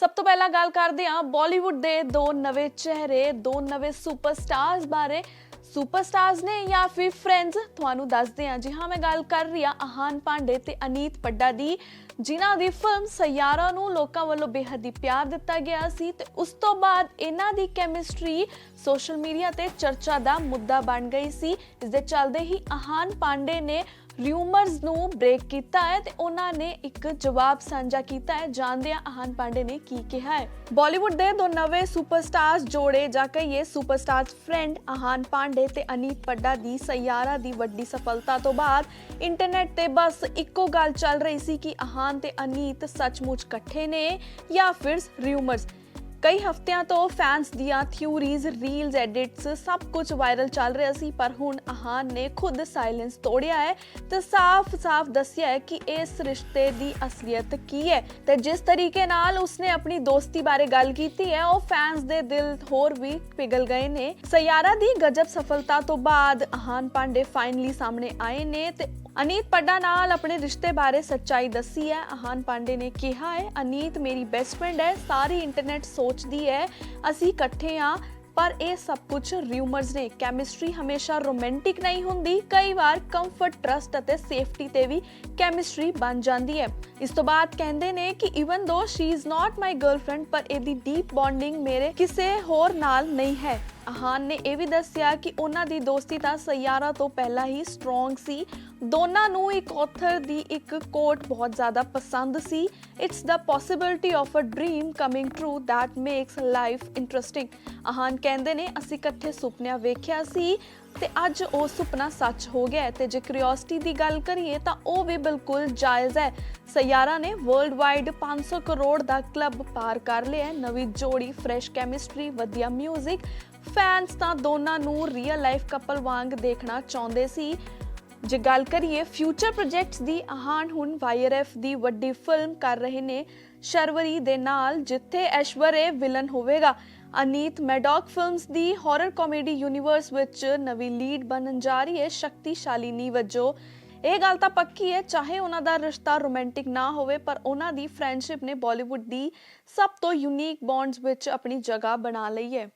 ਸਭ ਤੋਂ ਪਹਿਲਾਂ ਗੱਲ ਕਰਦੇ ਹਾਂ ਬਾਲੀਵੁੱਡ ਦੇ ਦੋ ਨਵੇਂ ਚਿਹਰੇ, ਦੋ ਨਵੇਂ ਸੁਪਰਸਟਾਰਸ ਬਾਰੇ। ਸੁਪਰਸਟਾਰਸ ਨੇ ਜਾਂ ਫਿਰ ਫਰੈਂਡਸ ਤੁਹਾਨੂੰ ਦੱਸਦੇ ਹਾਂ। ਜੀ ਹਾਂ, ਮੈਂ ਗੱਲ ਕਰ ਰਹੀ ਹਾਂ ਆਹਾਨ ਪਾਂਡੇ ਤੇ ਅਨੀਤ ਪੱਡਾ ਦੀ, ਜਿਨ੍ਹਾਂ ਦੀ ਫਿਲਮ ਸਯਾਰਾ ਨੂੰ ਲੋਕਾਂ ਵੱਲੋਂ ਬੇਹੱਦ ਹੀ ਪਿਆਰ ਦਿੱਤਾ ਗਿਆ ਸੀ ਤੇ ਉਸ ਤੋਂ ਬਾਅਦ ਇਹਨਾਂ ਦੀ ਕੈਮਿਸਟਰੀ ਸੋਸ਼ਲ ਮੀਡੀਆ ਤੇ ਚਰਚਾ ਦਾ ਮੁੱਦਾ ਬਣ ਗਈ ਸੀ। ਇਸ ਦੇ ਚੱਲਦੇ ਹੀ ਆਹਾਨ ਪਾਂਡੇ ਨੇ ਰਿਊਮਰਸ ਨੂੰ ਬ੍ਰੇਕ ਕੀਤਾ ਹੈ ਤੇ ਉਹਨਾਂ ਨੇ ਇੱਕ ਜਵਾਬ ਸਾਂਝਾ ਕੀਤਾ ਹੈ। ਜਾਣਦੇ ਹਾਂ ਪਾਂਡੇ ਨੇ ਕੀ ਕਿਹਾ ਹੈ। ਬਾਲੀਵੁੱਡ ਦੇ ਦੋ ਨਵੇਂ ਸੁਪਰਸਟਾਰਸ ਜੋੜੇ ਜਾਂ ਕਹੀਏ। ਸੁਪਰਸਟਾਰਸ ਫਰੈਂਡ ਆਹਾਨ ਪਾਂਡੇ ਤੇ ਅਨੀਤ ਪੱਡਾ ਦੀ ਸਯਾਰਾ ਦੀ ਵੱਡੀ ਸਫਲਤਾ ਤੋਂ ਬਾਅਦ ਇੰਟਰਨੈਟ ਤੇ ਬਸ ਇੱਕੋ ਗੱਲ ਚੱਲ ਰਹੀ ਸੀ ਕਿ ਆਹਾਨ ਤੇ ਅਨੀਤ ਸੱਚਮੁੱਚ ਇਕੱਠੇ ਨੇ ਜਾਂ ਫਿਰ ਰਿਊਮਰਸ ਕਈ ਹਫ਼ਤਿਆਂ ਤੋਂ ਫੈਨਸ ਦੀਆਂ ਥਿਊਰੀਜ਼ ਰੀਲਸ ਐਡਿਟਸ ਸਭ ਕੁਝ ਵਾਇਰਲ ਚੱਲ ਰਿਹਾ ਸੀ, ਪਰ ਹੁਣ ਆਹਾਨ ਨੇ ਖੁਦ ਸਾਇਲੈਂਸ ਤੋੜਿਆ ਹੈ ਤੇ ਸਾਫ਼-ਸਾਫ਼ ਦੱਸਿਆ ਹੈ ਕਿ ਇਸ ਰਿਸ਼ਤੇ ਦੀ ਅਸਲੀਅਤ ਕੀ ਹੈ ਤੇ ਜਿਸ ਤਰੀਕੇ ਨਾਲ ਉਸਨੇ ਆਪਣੀ ਦੋਸਤੀ ਬਾਰੇ ਗੱਲ ਕੀਤੀ ਹੈ, ਉਹ ਫੈਨਸ ਦੇ ਦਿਲ ਹੋਰ ਵੀ ਪਿਘਲ ਗਏ ਨੇ। ਸਯਾਰਾ ਦੀ ਗਜਬ ਸਫਲਤਾ ਤੋਂ ਬਾਅਦ ਆਹਾਨ ਪਾਂਡੇ ਫਾਈਨਲੀ ਸਾਹਮਣੇ ਆਏ ਨੇ ਤੇ ਅਨੀਤ ਪੱਡਾ ਨਾਲ ਆਪਣੇ ਰਿਸ਼ਤੇ ਬਾਰੇ ਸੱਚਾਈ ਦੱਸੀ ਹੈ। ਆਹਾਨ ਪਾਂਡੇ ਨੇ ਕਿਹਾ ਹੈ, ਅਨੀਤ ਮੇਰੀ ਬੈਸਟ ਫਰੈਂਡ ਹੈ, ਸਾਰੀ ਇੰਟਰਨੈਟ ਸੋਚਦੀ ਹੈ, ਅਸੀਂ ਇਕੱਠੇ ਆ ਪਰ ਇਹ ਸਭ ਕੁਝ ਰਿਊਮਰਸ ਨੇ। ਕੈਮਿਸਟਰੀ ਹਮੇਸ਼ਾ ਰੋਮਾਂਟਿਕ ਨਹੀਂ ਹੁੰਦੀ, ਕਈ ਵਾਰ ਕੰਫਰਟ ਟਰਸਟ ਅਤੇ ਸੇਫਟੀ ਤੇ ਵੀ ਕੈਮਿਸਟਰੀ ਬਣ ਜਾਂਦੀ ਹੈ। ਇਸ ਤੋਂ ਬਾਅਦ ਕਹਿੰਦੇ ਨੇ ਕਿ even though she is not my girlfriend ਪਰ ਇਹਦੀ ਡੀਪ ਬੌਂਡਿੰਗ ਮੇਰੇ ਕਿਸੇ ਹੋਰ ਨਾਲ ਨਹੀਂ ਹੈ। ਆਹਾਨ ਨੇ ਇਹ ਵੀ ਦੱਸਿਆ ਕਿ ਉਹਨਾਂ ਦੀ ਦੋਸਤੀ ਤਾਂ ਸਯਾਰਾ ਤੋਂ ਪਹਿਲਾਂ ਹੀ ਸਟਰੋਂਗ ਸੀ। ਦੋਨਾਂ ਨੂੰ ਇੱਕ ਆਥਰ ਦੀ ਇੱਕ ਕੋਟ ਬਹੁਤ ਜ਼ਿਆਦਾ ਪਸੰਦ ਸੀ। It's the possibility of a dream coming true that makes life interesting Ahaan ਕਹਿੰਦੇ ਨੇ, ਅਸੀਂ ਇਕੱਠੇ ਸੁਪਨਿਆਂ ਵੇਖਿਆ ਸੀ ਤੇ ਅੱਜ ਉਹ ਸੁਪਨਾ ਸੱਚ ਹੋ ਗਿਆ ਤੇ ਜੇ ਕਿਉਰਿਓਸਿਟੀ ਦੀ ਗੱਲ ਕਰੀਏ ਤਾਂ ਉਹ ਵੀ ਬਿਲਕੁਲ ਜਾਇਜ਼ ਹੈ। ਸਯਾਰਾ ਨੇ ਵਰਲਡ ਵਾਈਡ 500 ਕਰੋੜ ਦਾ ਕਲੱਬ ਪਾਰ ਕਰ ਲਿਆ ਨਵੀਂ ਜੋੜੀ ਫਰੈਸ਼ ਕੈਮਿਸਟਰੀ ਵਧੀਆ ਮਿਊਜ਼ਿਕ ਫੈਨਸ ਤਾਂ ਦੋਨਾਂ ਨੂੰ ਰੀਅਲ ਲਾਈਫ ਕਪਲ ਵਾਂਗ ਦੇਖਣਾ ਚਾਹੁੰਦੇ ਸੀ। ਜੇ ਗੱਲ ਕਰੀਏ ਫਿਊਚਰ ਪ੍ਰੋਜੈਕਟਸ ਦੀ ਆਹਾਨ ਹੁਣ ਵਾਇਰਐਫ ਦੀ ਵੱਡੀ ਫਿਲਮ ਕਰ ਰਹੇ ਨੇ ਸ਼ਰਵਰੀ ਦੇ ਨਾਲ, ਜਿੱਥੇ ਐਸ਼ਵਰਯ ਵਿਲਨ ਹੋਵੇਗਾ। ਅਨੀਤ ਮੈਡੌਕ ਫਿਲਮਸ ਦੀ ਹਾਰਰ ਕਾਮੇਡੀ ਯੂਨੀਵਰਸ ਵਿੱਚ ਨਵੀਂ ਲੀਡ ਬਣਨ ਜਾ ਰਹੀ ਹੈ ਸ਼ਕਤੀਸ਼ਾਲੀਨੀ ਵਜੋਂ। ਇਹ ਗੱਲ ਤਾਂ ਪੱਕੀ ਹੈ, ਚਾਹੇ ਉਹਨਾਂ ਦਾ ਰਿਸ਼ਤਾ ਰੋਮਾਂਟਿਕ ਨਾ ਹੋਵੇ, ਪਰ ਉਹਨਾਂ ਦੀ ਫਰੈਂਡਸ਼ਿਪ ਨੇ ਬਾਲੀਵੁੱਡ ਦੀ ਸਭ ਤੋਂ ਯੂਨੀਕ ਬੌਂਡਸ ਵਿੱਚ ਆਪਣੀ ਜਗ੍ਹਾ ਬਣਾ ਲਈ ਹੈ।